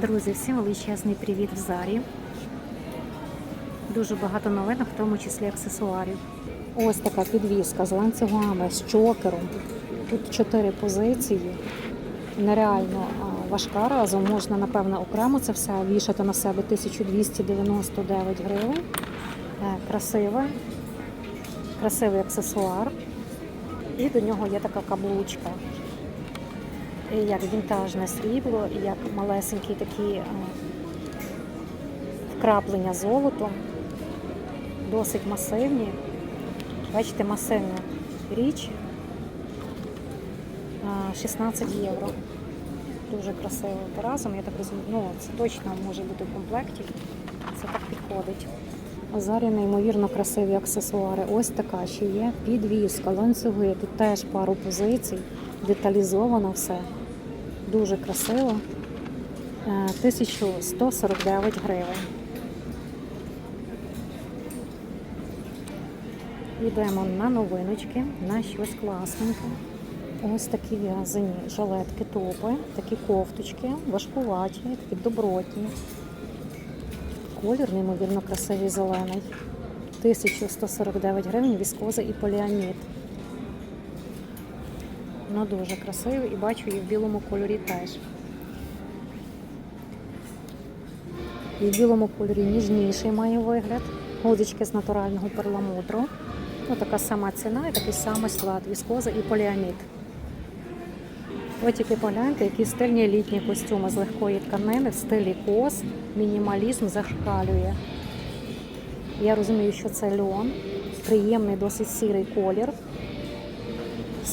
Друзі, всім величезний привіт в Зарі. Дуже багато новинок, в тому числі аксесуарів. Ось така підвіска з ланцюгами, з чокером. Тут чотири позиції. Нереально важка разом. Можна, напевно, окремо це все вішати на себе 1299 гривень. Е, Красиве, красивий аксесуар. І до нього є така каблучка. Як вінтажне срібло, як малесенькі такі е, вкраплення золотом, досить масивні. Бачите, масивна річ. Е, 16 євро. Дуже красиво разом. Я так розумію, ну це точно може бути в комплекті. Це так підходить. Зарі неймовірно красиві аксесуари. Ось така ще є підвіска, ланцюги. Тут теж пару позицій, деталізовано все. Дуже красиво. Е, 1149 гривень. Йдемо на новиночки, на щось класненьке. Ось такі в'язані жилетки, топи, такі кофточки, важкуваті, такі добротні. Колір неймовірно красивий зелений. 1149 гривень, віскоза і поліамід. Ну дуже красивий і бачу її в білому кольорі теж. І в білому кольорі ніжніший має вигляд. Гудочки з натурального перламутру. Ну, така сама ціна і такий самий склад віскоза і поліамід. Ви тільки погляньте, які стильні літні костюми з легкої тканини в стилі кос, мінімалізм зашкалює. Я розумію, що це льон, приємний, досить сірий колір.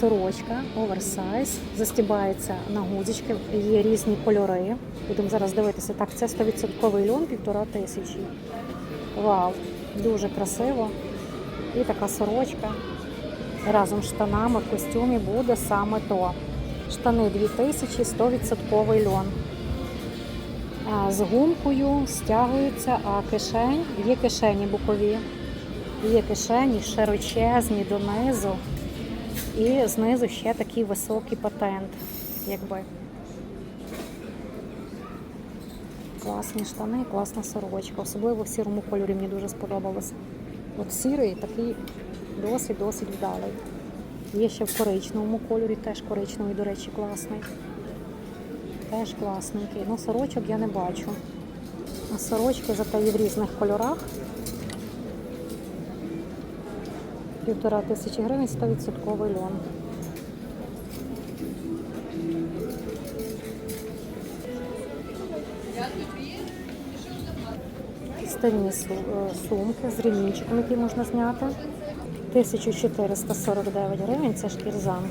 Сорочка, оверсайз, застібається на гудзички, є різні кольори. Будемо зараз дивитися. Так, це 100% льон, півтора тисячі. Вау, дуже красиво. І така сорочка разом з штанами в костюмі буде саме то. Штани 2000, 100% льон. З гумкою стягуються, а кишень, є кишені бокові, є кишені широчезні донизу. І знизу ще такий високий патент, якби. Класні штани, класна сорочка. Особливо в сірому кольорі мені дуже сподобалося. От сірий такий досить-досить вдалий. Є ще в коричневому кольорі, теж коричневий, до речі, класний. Теж класненький. Ну, сорочок я не бачу. А сорочки зате є в різних кольорах. Півтора тисячі гривень, 100% льон. Стильні сумки з ремінчиком, які можна зняти. 1449 гривень, це шкірзам.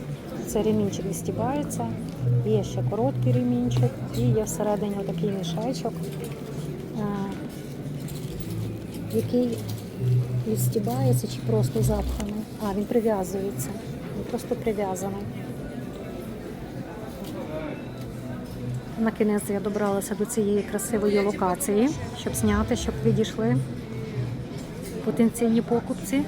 Це ремінчик відстібається. Є ще короткий ремінчик і є всередині такий мішечок, е, який відстібається чи просто запханий. А, він прив'язується. Він просто прив'язаний. На кінець я добралася до цієї красивої локації, щоб зняти, щоб відійшли потенційні покупці.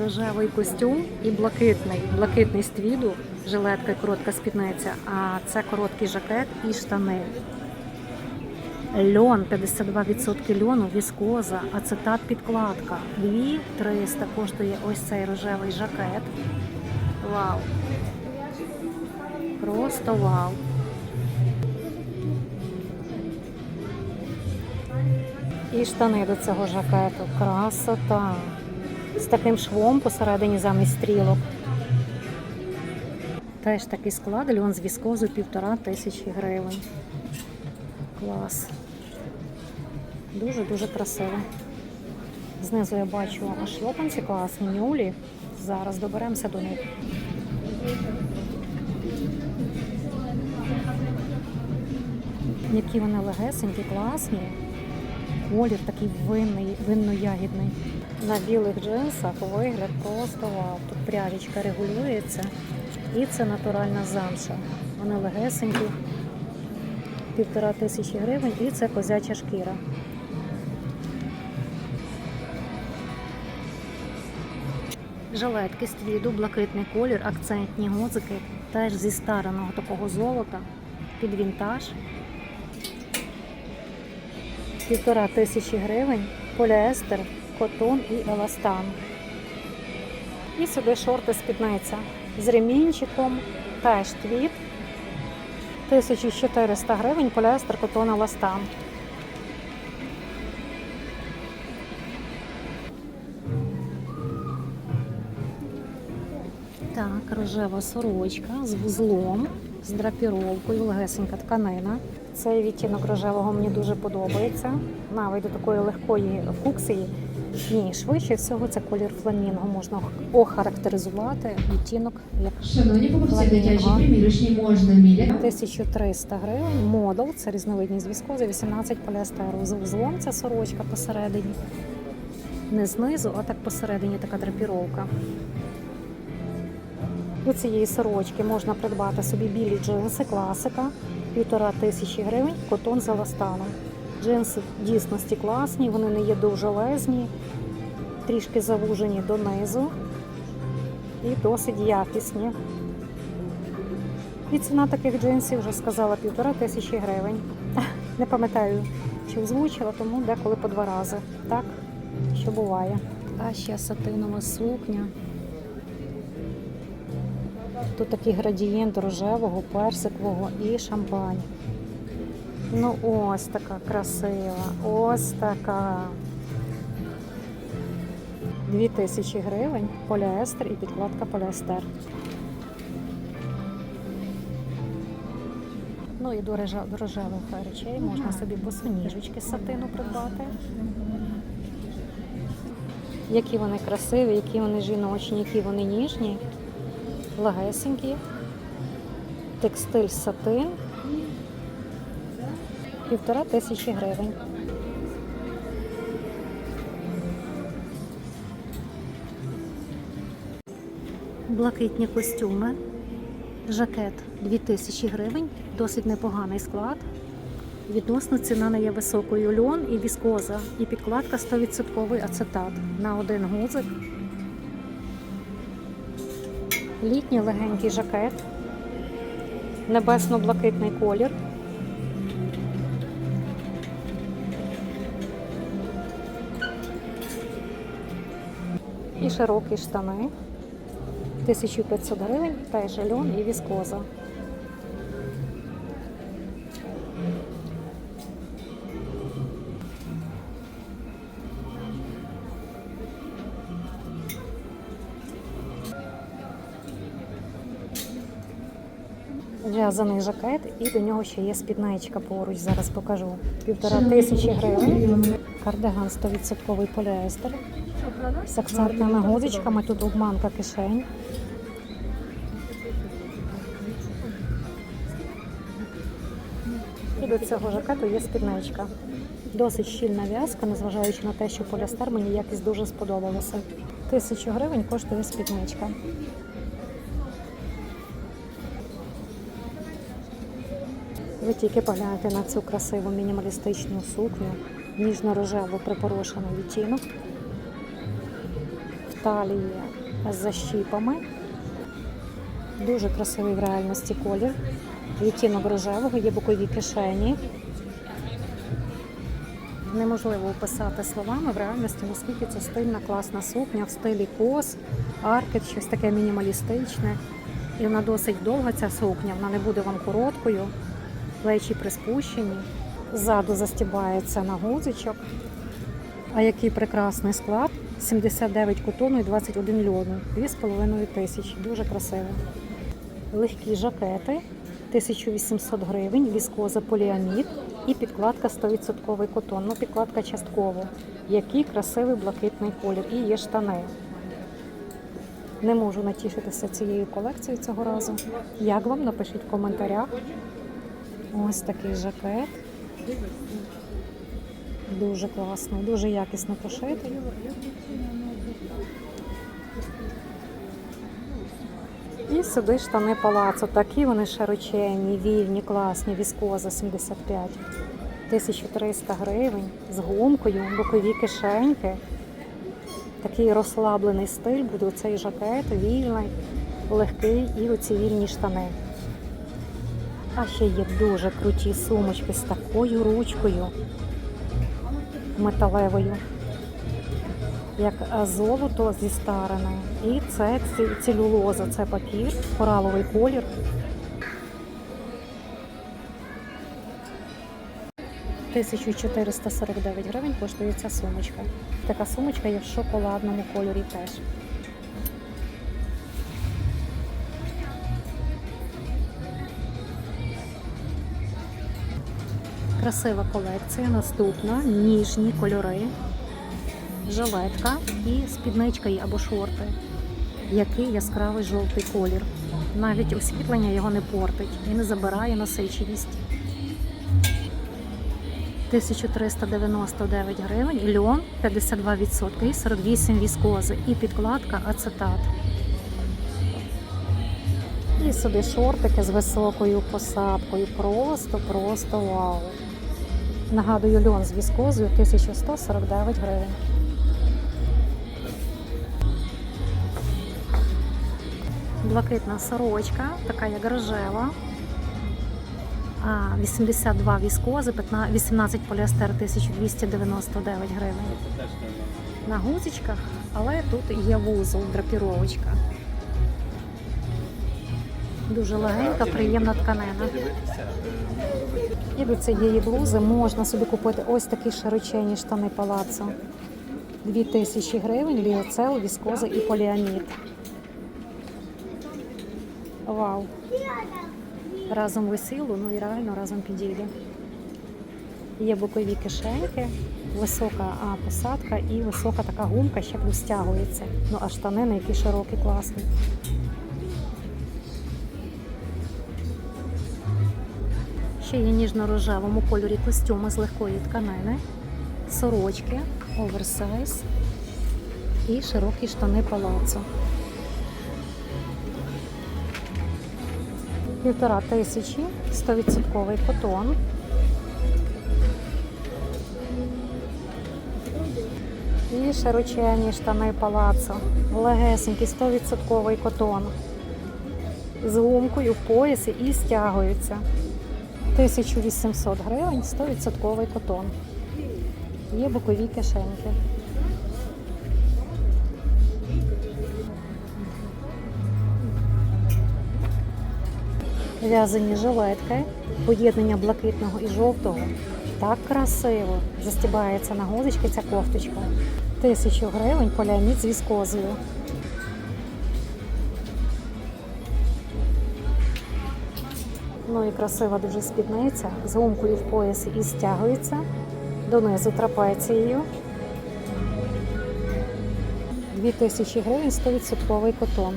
Рожевий костюм і блакитний. Блакитний з твіду, жилетка і коротка спідниця, а це короткий жакет і штани. Льон, 52% льону, віскоза, ацетат підкладка. 2300 коштує ось цей рожевий жакет. Вау! Просто вау! І штани до цього жакету. Красота! З таким швом посередині замість стрілок. Теж такий склад, льон з віскозу півтора тисячі гривень. Клас. Дуже-дуже красиво. Знизу я бачу шлопанці класні, нюлі. Зараз доберемося до них. Які вони легесенькі, класні. Колір такий винний, винно-ягідний. На білих джинсах вигляд просто вау. Тут пряжечка регулюється. І це натуральна замша. Вони легесенькі, півтора тисячі гривень, і це козяча шкіра. Жилетки з сліду, блакитний колір, акцентні гудзики, теж зі стареного такого золота під вінтаж. Півтора тисячі гривень, поліестер, котон і еластан. І сюди шорти спідниця з ремінчиком, теж твіт. 1400 гривень, поліестер, котон, еластан. Так, рожева сорочка з вузлом, з драпіровкою, легесенька тканина. Цей відтінок рожевого мені дуже подобається. Навіть до такої легкої фуксії. Ні, швидше всього це колір фламінго. Можна охарактеризувати відтінок як Шановні покупці, дитячі примірочні можна міряти. 1300 гривень. Модел це різновидність військові, 18 поліестеру. З вузлом ця сорочка посередині. Не знизу, а так посередині така драпіровка. До цієї сорочки можна придбати собі білі джинси, класика, півтора тисячі гривень, котон з еластаном. Джинси в дійсності класні, вони не є дуже лезні, трішки завужені донизу і досить якісні. І ціна таких джинсів вже сказала півтора тисячі гривень. Не пам'ятаю, чи озвучила, тому деколи по два рази. Так, що буває. А ще сатинова сукня. Тут такий градієнт рожевого, персикового і шампань. Ну, ось така красива, ось така. Дві тисячі гривень, поліестер і підкладка поліестер. Ну і до рожевих речей можна собі босоніжечки з сатину придбати. Які вони красиві, які вони жіночні, які вони ніжні, легесенькі. Текстиль сатин. Півтора тисячі гривень. Блакитні костюми. Жакет 2000 гривень, досить непоганий склад. Відносно ціна не є високою. Льон і віскоза, і підкладка 100% ацетат на один гузик. Літній легенький жакет, небесно-блакитний колір. І широкі штани. 1500 гривень, та й жальон і віскоза. В'язаний жакет і до нього ще є спідничка поруч. Зараз покажу. Півтора тисячі гривень. Кардиган 100% поліестер. З акцентними гудзичками, тут обманка кишень. І до цього жакету є спідничка. Досить щільна в'язка, незважаючи на те, що поліестер мені якість дуже сподобалося. Тисячу гривень коштує спідничка. Ви тільки погляньте на цю красиву мінімалістичну сукню, ніжно-рожеву припорошений відтінок. В талії з защіпами. Дуже красивий в реальності колір. Відтінок рожевого, є бокові кишені. Неможливо описати словами в реальності, наскільки це стильна, класна сукня в стилі кос, аркет, щось таке мінімалістичне. І вона досить довга, ця сукня, вона не буде вам короткою, плечі приспущені. Ззаду застібається на гузичок. А який прекрасний склад. 79 котону і 21 льону. 2,5 тисячі. Дуже красиво. Легкі жакети 1800 гривень, віскоза поліамід і підкладка 100% котон. Ну, підкладка частково. Який красивий блакитний колір. І є штани. Не можу натішитися цією колекцією цього разу. Як вам? Напишіть в коментарях. Ось такий жакет. Дуже класний, дуже якісно пошитий. І сюди штани палацо. Такі вони широченні, вільні, класні, віскоза 75. 1300 гривень з гумкою, бокові кишеньки. Такий розслаблений стиль буде цей жакет, вільний, легкий і оці вільні штани. А ще є дуже круті сумочки з такою ручкою. металевою, як е, золото зі стариною. І це целюлоза, це папір, кораловий колір. Тисячу 449 гривень коштує ця сумочка. Така сумочка є в шоколадному кольорі теж. Красива колекція. Наступна ніжні кольори, жилетка і спідничка або шорти. Який яскравий жовтий колір. Навіть освітлення його не портить і не забирає насиченість. 1399 гривень, льон 52% і 48 віскози, і підкладка ацетат. І сюди шортики з високою посадкою. Просто, просто вау. Нагадую, льон з віскозою 1149 гривень. Блакитна сорочка, така як рожева. 82 віскози, 15 18 поліестер 1299 гривень. На гузичках, але тут є вузол, драпіровочка. Дуже легенька, приємна тканина. І до цієї блузи можна собі купити ось такі широченні штани палацо. 2000 гривень, ліоцел, віскоза і поліамід. Вау! Разом весілу, ну і реально разом підійде. Є бокові кишеньки, висока а, посадка і висока така гумка, ще плюс стягується. Ну а штанини, які широкі, класні. Ще ніжно-рожевому кольорі костюми з легкої тканини, сорочки, оверсайз і широкі штани палацо. Півтора тисячі, 100% котон. І широченні штани палацо. Легесенький 100% котон. З гумкою в поясі і стягуються. 1800 гривень, 100% котон. Є бокові кишеньки. В'язані жилетки, поєднання блакитного і жовтого. Так красиво застібається на гузички ця кофточка. Тисячу гривень поліамід з віскозою. Ну і красива дуже спідниця з гумкою в поясі і стягується донизу трапецією. 2000 гривень 100% котон.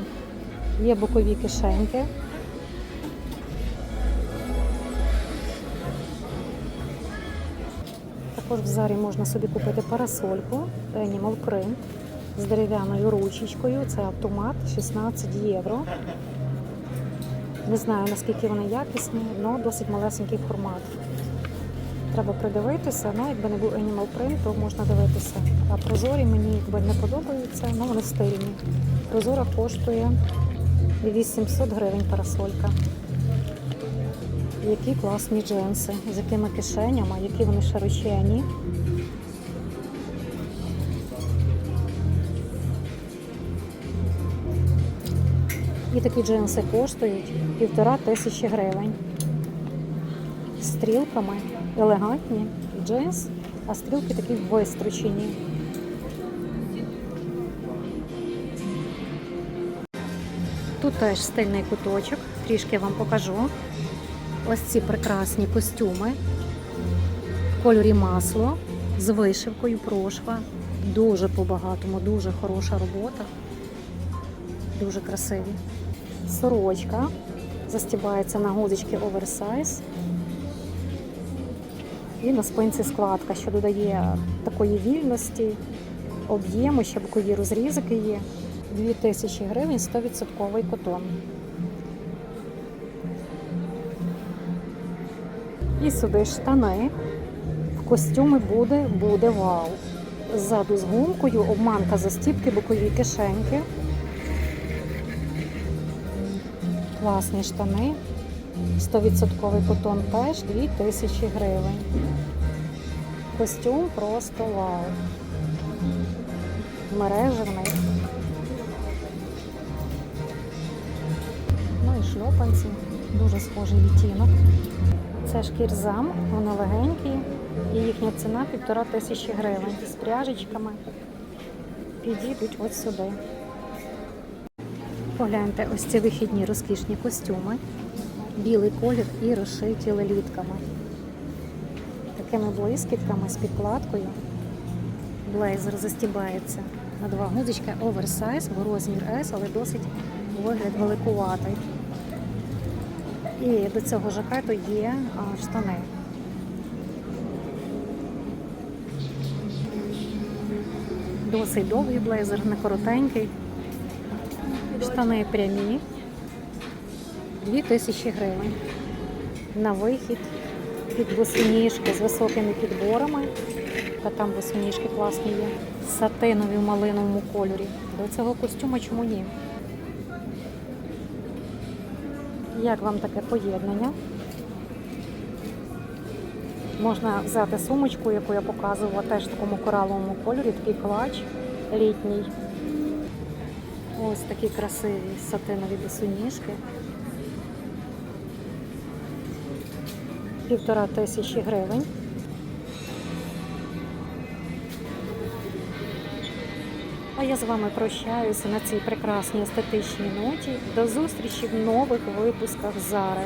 Є бокові кишеньки. Також в зарі можна собі купити парасольку Animal Print з дерев'яною ручечкою. Це автомат 16 євро. Не знаю наскільки вони якісні, але досить малесенький формат. Треба придивитися, ну якби не був Animal Print, то можна дивитися. А прозорі мені якби не подобаються, але вони стильні. Прозора коштує 800 гривень парасолька. Які класні джинси, з якими кишенями, які вони широчені. І такі джинси коштують півтора тисячі гривень. Стрілками елегантні джинс, а стрілки такі вистрочені. Тут теж стильний куточок, трішки вам покажу. Ось ці прекрасні костюми в кольорі масло з вишивкою прошва. Дуже по-багатому, дуже хороша робота. Дуже красиві. Сорочка застібається на гудочки оверсайз. І на спинці складка, що додає такої вільності, об'єму, ще бокові розрізики є. 2000 гривень 100% котон. І сюди штани. В костюмі буде, буде вау. Ззаду з гумкою, обманка застіпки, бокові кишеньки. Класні штани. 100% котон теж 2000 гривень. Костюм просто вау. Мережевний. Ну і шльопанці. Дуже схожий відтінок. Це шкірзам, вони легенькі. І їхня ціна півтора тисячі гривень. З пряжечками підійдуть от сюди. Погляньте, ось ці вихідні розкішні костюми. Білий колір і розшиті лелітками. Такими блискітками з підкладкою. Блейзер застібається на два гудзички оверсайз, в розмір S, але досить вигляд великуватий. І до цього жакету є штани. Досить довгий блейзер, не коротенький. Штани прямі. 2000 гривень. На вихід під босоніжки з високими підборами. Та там босоніжки класні є. Сатинові в малиновому кольорі. До цього костюма чому ні? Як вам таке поєднання? Можна взяти сумочку, яку я показувала, теж в такому кораловому кольорі, такий клач літній. Ось такі красиві сатинові босоніжки. Півтора тисячі гривень. А я з вами прощаюся на цій прекрасній естетичній ноті. До зустрічі в нових випусках Зари.